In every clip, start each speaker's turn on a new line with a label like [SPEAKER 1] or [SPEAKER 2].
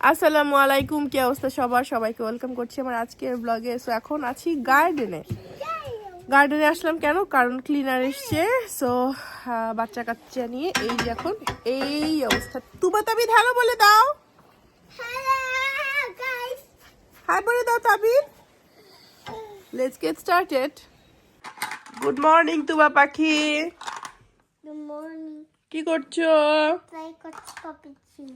[SPEAKER 1] আসসালামু আলাইকুম কি অবস্থা সবার? সবাইকে ওয়েলকাম করছি আমার আজকের ব্লগে সো এখন আছি গার্ডেনে গার্ডেনে আসলাম কেন? কারণ ক্লিনার এসছে। সো বাচ্চা কাচ্চা নিয়ে এই যে এখন এই অবস্থা। তুবা তাবিদ হ্যালো বলে দাও। হাই বলে দাও Tabid let's get started good morning Tuba পাখি।
[SPEAKER 2] Good morning.
[SPEAKER 1] কি করছ?
[SPEAKER 2] Puppy Chew.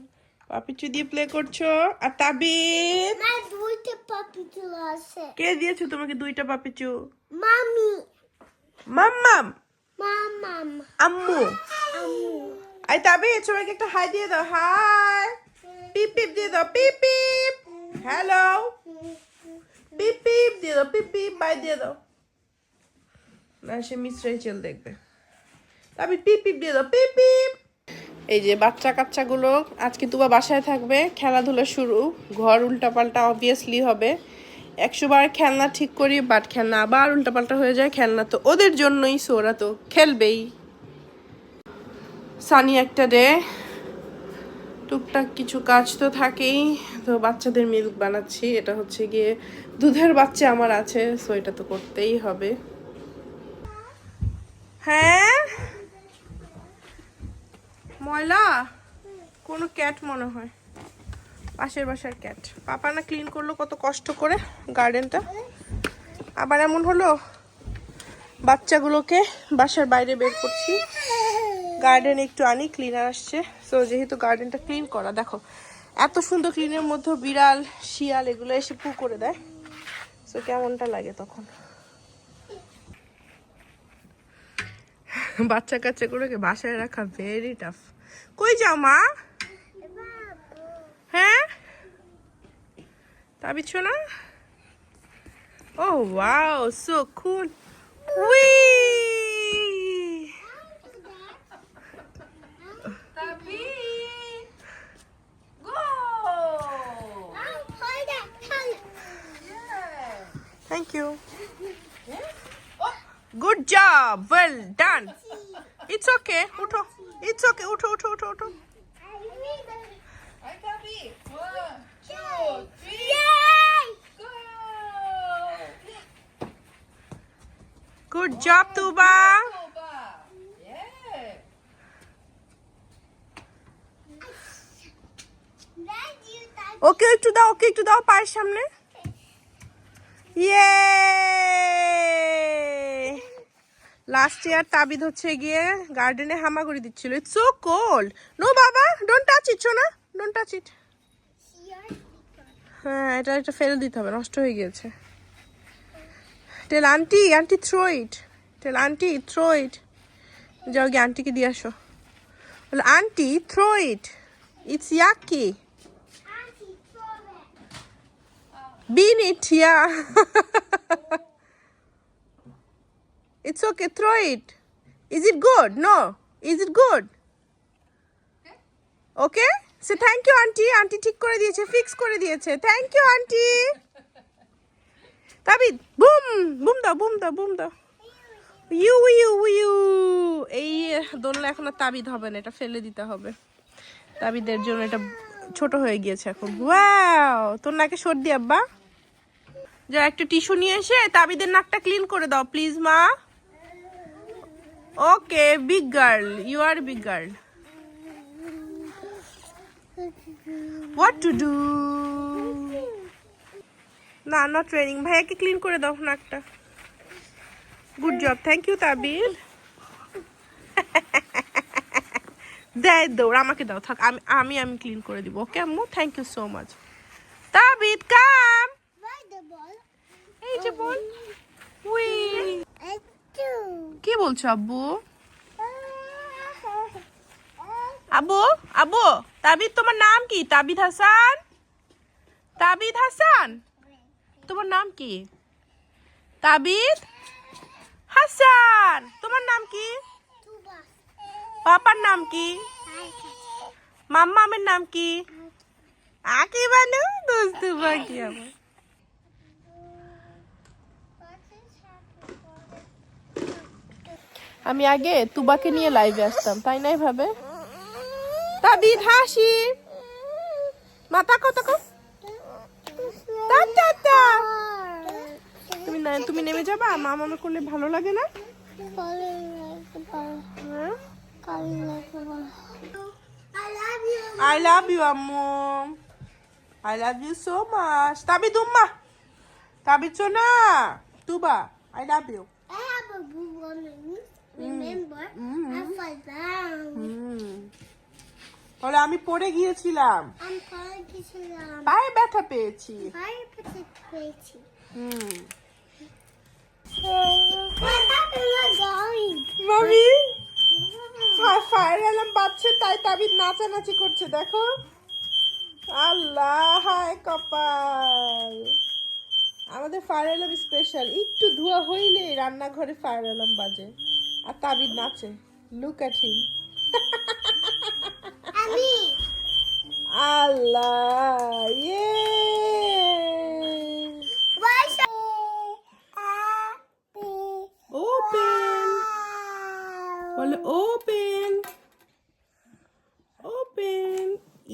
[SPEAKER 1] পাপিচু দিয়ে প্লে করছ? আর তাবিদ
[SPEAKER 2] My দুইটা chew আছে।
[SPEAKER 1] কে দিয়েছ তোমাকে দুইটা পাপিচু
[SPEAKER 2] মামি।
[SPEAKER 1] মাম্মাম
[SPEAKER 2] মামাম
[SPEAKER 1] আম্মু।
[SPEAKER 2] আম্মু।
[SPEAKER 1] আই তাবিদ সবাইকে একটা হাই দিয়ে দাও। হাই পিপ পিপ দিয়ে দাও। পিপ পিপ। হ্যালো পিপ পিপ দিয়ে দাও। পিপ পিপ। বাই দিয়ে দাও। না সে মিস রেচেল দেখবে। তাবিদ পিপ পিপ দিয়ে দাও। পিপ পিপ। এই যে বাচ্চা কাচ্চাগুলো, আজকে তুবা বাসায় থাকবে, খেলাধুলা শুরু, ঘর উল্টাপাল্টা অবভিয়াসলি হবে। একশো বার খেলনা ঠিক করি বাট খেলনা আবার উল্টাপাল্টা হয়ে যায়, খেলনা তো ওদের জন্যই সো ওরা তো খেলবেই। সানি একটা ডে, টুকটাক কিছু কাজ তো থাকেই, তো বাচ্চাদের মিল্ক বানাচ্ছি, এটা হচ্ছে গিয়ে দুধের বাচ্চা আমার আছে সো এটা তো করতেই হবে। হ্যাঁ? ময়লা? কোনো ক্যাট মনে হয়। পাশের বাসার ক্যাট পাপা না ক্লিন করল কত কষ্ট করে গার্ডেনটা আবার এমন হলো, বাচ্চাগুলোকে বাসার বাইরে বের করছি। গার্ডেন একটু আনি ক্লিনার আসছে। সো যেহেতু গার্ডেনটা ক্লিন করা, দেখো, এত সুন্দর ক্লিনের মধ্যে বিড়াল, শিয়াল এগুলো এসে পু করে দেয়। সো কেমনটা লাগে তখন? বাচ্চা কাচ্চাগুলোকে বাসায় রাখা ভেরি টাফ কই যাও মা হ্যাঁ তা বিছো না ও wow so cool we
[SPEAKER 2] hold it hold
[SPEAKER 1] Thank you. Good job. Well done. It's okay. উঠো It's okay. উঠো উঠো উঠো উঠো Good job, Tuba. ওকে একটু দাও ওকে একটু দাও পায়ের সামনে। ইয়ে লাস্ট ইয়ার তাবিদ হচ্ছে গিয়ে গার্ডেনে হামাগুড়ি দিচ্ছিল। ইটস সো কোল্ড নো বাবা ডোন্ট টাচ ইট না ডোন্ট টাচ ইট হ্যাঁ এটা এটা ফেলে দিতে হবে নষ্ট হয়ে গিয়েছে। Tell aunty aunty throw it tell aunty throw it যাও গিয়ে আন্টিকে দিয়ে আসো। বলে aunty throw it it's yucky Bean it, yeah. it's okay, throw it. Is it good? No. Is it good? Okay? Say thank you, auntie. Auntie ঠিক করে দিয়েছে, fix করে দিয়েছে. Thank you, auntie. তাবিদ বুম বুম দাও বুম দাও broom দাও ইউ ইউ ইউ এই দোলনা এখন আর তাবিদ হবে না এটা ফেলে দিতে হবে তাবিদের জন্য এটা ছোট হয়ে গিয়েছে এখন ওয়াও তোর নাকে সর্দি আব্বা যা একটু টিস্যু নিয়ে এসে তাবিদের নাকটা ক্লিন করে দাও প্লিজ মা okay big girl you are big girl what to do না নট ট্রেনিং ভাইয়াকে ক্লিন করে দাও নাকটা। Good job thank you Tabid দেয় দৌড় আমাকে দাও। থাক আমি আমি আমি ক্লিন করে দিব ওকে আম্মু? Thank you so much Tabid come এই যে বল। উই কি বলছো আব্বু? আব্বু আব্বু তাবিদ তোমার নাম কি? তাবিদ হাসান? তাবিদ হাসান? তোমার নাম কি? তাবিদ হাসান তোমার নাম কি? পাপার নাম কি? মাম্মামের নাম কি? আকি বানু দোস্ত বাকি আমার। আমি আগে তুবাকে নিয়ে লাইভে আসতাম তাই নাই ভাবে? তাবিদ হাসি! মা তাকো তাকো টা টা টা তুমি না তুমি নেমে যাবা? মা মামা করলে ভালো লাগে না.
[SPEAKER 2] I love you
[SPEAKER 1] আম্মু। I love you so much Tabi তুম্মা Tabi চোনা Tuba I love you
[SPEAKER 2] I have a blue one.
[SPEAKER 1] Mm.
[SPEAKER 2] I fall down.
[SPEAKER 1] হুম বলে আমি পড়ে গিয়েছিলাম। পায়ে ব্যথা পেয়েছি। হুম। মামি? ফায়ার অ্যালার্ম বাজছে তাই তাবিদ নাচানাচি করছে দেখো। আল্লাহ হায় কপাল। আমাদের ফায়ার অ্যালার্ম স্পেশাল। একটু ধোয়া হইলে রান্নাঘরে ফায়ার অ্যালার্ম বাজে। আর তাবিদ নাচে। Look at
[SPEAKER 2] him Me.
[SPEAKER 1] Allah ইয়ে? ওপেন বলে ওপেন ওপেন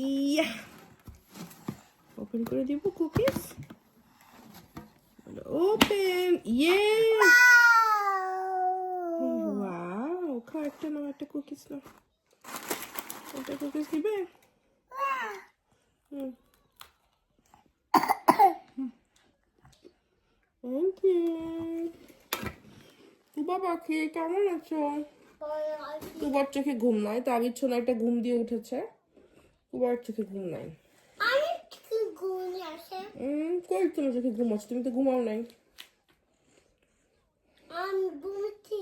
[SPEAKER 1] ইয়া ওপেন করে দিব কুকিজ ওপেন ইয়ে ওয়াও খাও একটা নাও একটা কুকিজ নাও। একটা কুকিজ দিবে হুম থ্যাংক ইউ বাবা খেয়ে কেমন আছো? তুবার চোখে ঘুম নাই তাবির ছোলা একটা ঘুম দিয়ে উঠেছে। তুবার চোখে ঘুম নাই।
[SPEAKER 2] আমি
[SPEAKER 1] কই তোমার চোখে ঘুম আছে? তুমি তো ঘুমাও নাই।
[SPEAKER 2] আমি ঘুমছি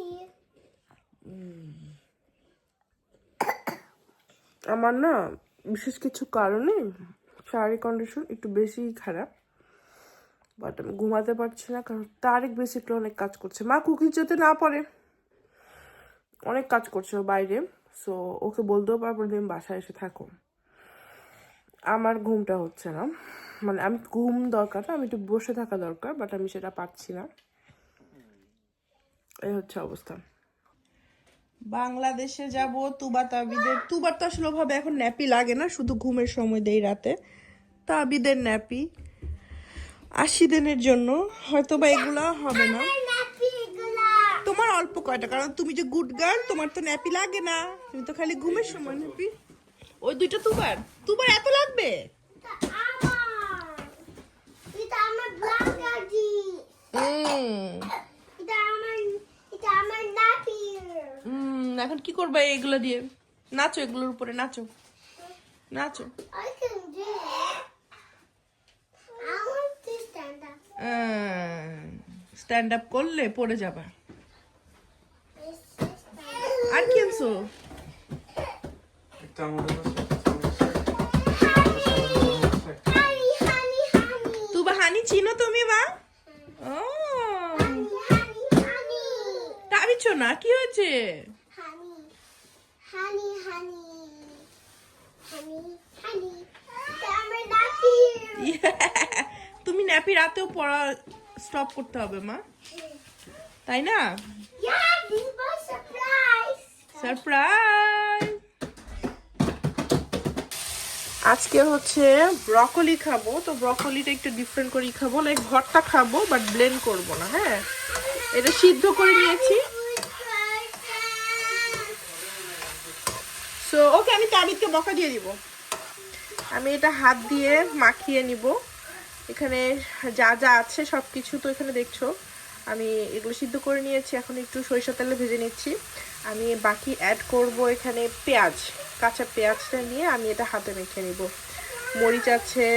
[SPEAKER 1] আমার না বিশেষ কিছু কারণে শারীরিক কন্ডিশন একটু বেশি খারাপ বাট আমি ঘুমাতে পারছি না কারণ তারেক বেসিকলি অনেক কাজ করছে। মা কুকিজ যেতে না পারে, অনেক কাজ করছে বাইরে সো ওকে বলতেও পারব তুমি বাসায় এসে থাকো। আমার ঘুমটা হচ্ছে না মানে আমি ঘুম দরকার আমি একটু বসে থাকা দরকার বাট আমি সেটা পাচ্ছি না। এই হচ্ছে অবস্থা। বাংলাদেশে যাব তুবা তাবিদের তুবার তো আসলে ওভাবে এখন ন্যাপি লাগে না শুধু ঘুমের সময় দেই রাতে। তাবিদের ন্যাপি। আশি দিনের জন্য। হয়তো বা এগুলা হবে না। তোমার অল্প কয়টা কারণ তুমি যে গুড গার্ল তোমার তো ন্যাপি লাগে না। তুমি তো খালি ঘুমের সময় ন্যাপি। ওই দুইটা তুবার। তুবার এত লাগবে? হুম
[SPEAKER 2] এটা আমার এটা আমার নাপি
[SPEAKER 1] হুম এখন কি করবে এগুলো দিয়ে? নাচো এগুলোর উপরে নাচো। নাচো. স্ট্যান্ড আপ করলে পড়ে যাবা। আর কি আনছো. তুবা হানি চিনো তুমি বা? ও। না কি হয়েছে?
[SPEAKER 2] Honey, honey. Honey, honey. আমার নাপি
[SPEAKER 1] তুমি ন্যাপি রাতেও পড়া স্টপ করতে হবে মা। তাই না?
[SPEAKER 2] Yeah, this surprise.
[SPEAKER 1] সারপ্রাইজ আজকে হচ্ছে ব্রকলি খাব তো ব্রকলিটা একটু ডিফারেন্ট করেই খাব। লাইক ভর্তা খাব বাট ব্লেন্ড করব না হ্যাঁ? এটা সিদ্ধ করে নিয়েছি সো ওকে আমি তাবিদকে বকা দিয়ে দিব। আমি এটা হাত দিয়ে মাখিয়ে নিব। এখানে যা যা আছে সব কিছু তো এখানে দেখছ। আমি এগুলো সিদ্ধ করে নিয়েছি, এখন একটু সরিষা তেলে ভেজে নিচ্ছি। আমি বাকি অ্যাড করব এখানে পেঁয়াজ, কাঁচা পেঁয়াজটা নিয়ে আমি এটা হাতে মেখে নিব। মরিচ আছে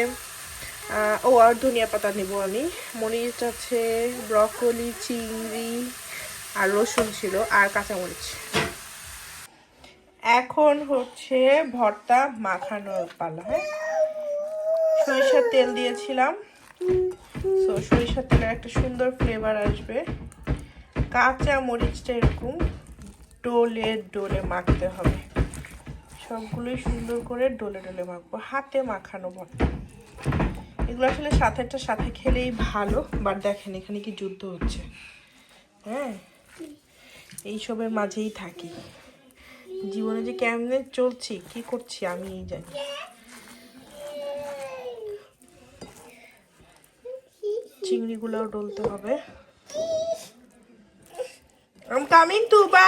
[SPEAKER 1] ও, আর ধনিয়া পাতা নেব আমি। মরিচ আছে, ব্রকলি, চিংড়ি, আর রসুন ছিল, আর কাঁচামরিচ। এখন হচ্ছে ভর্তা মাখানোর পালা হ্যাঁ? সরিষার তেল দিয়েছিলাম। তো সরিষার তেলের একটা সুন্দর ফ্লেভার আসবে। কাঁচা মরিচটা এরকম ডোলে ডোলে মাখতে হবে। সবগুলোই সুন্দর করে ডোলে ডোলে মাখবো। হাতে মাখানো ভর্তা। এগুলো আসলে সাথেটা সাথে খেলেই ভালো বাট দেখেন এখানে কি যুদ্ধ হচ্ছে। হ্যাঁ? এইসবের মাঝেই থাকি। জীবনে যে কেমনে চলছি, কি করছি আমি জানি। চিংড়িগুলোও ডলতে হবে। আমি কামিং টু বা